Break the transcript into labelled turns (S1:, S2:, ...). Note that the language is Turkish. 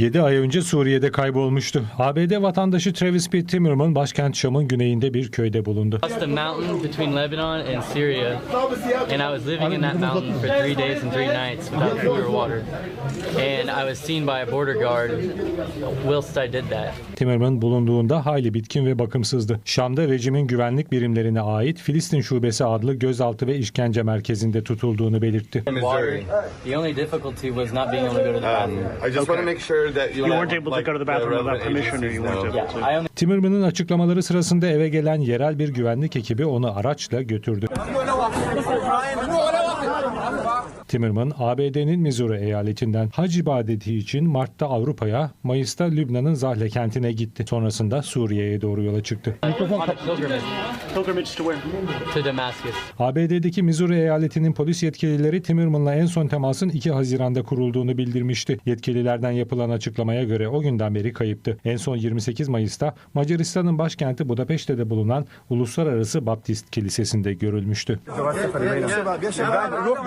S1: 7 ay önce Suriye'de kaybolmuştu. ABD vatandaşı Travis P. Timmerman başkent Şam'ın güneyinde bir köyde bulundu. Timmerman bulunduğunda hayli bitkin ve bakımsızdı. Şam'da rejimin güvenlik birimlerine ait Filistin Şubesi adlı gözaltı ve işkence merkezinde tutulduğunu belirtti.
S2: Water. The only difficulty was not being able to go to the bathroom.
S3: I just want to make sure that you,
S4: You
S3: let,
S4: weren't able to
S3: like,
S4: go to the bathroom without
S3: relevant
S4: permission, or you
S3: agencies
S4: weren't
S3: know.
S4: able to.
S2: Yeah, I only
S1: Timmerman'ın açıklamaları sırasında eve gelen yerel bir güvenlik ekibi onu araçla götürdü. Timmerman, ABD'nin Missouri eyaletinden hac ibadeti için Mart'ta Avrupa'ya, Mayıs'ta Lübnan'ın Zahle kentine gitti. Sonrasında Suriye'ye doğru yola çıktı. ABD'deki Missouri eyaletinin polis yetkilileri Timmerman'la en son temasın 2 Haziran'da kurulduğunu bildirmişti. Yetkililerden yapılan açıklamaya göre o günden beri kayıptı. En son 28 Mayıs'ta Macaristan'ın başkenti Budapeşte'de bulunan Uluslararası Baptist Kilisesi'nde görülmüştü.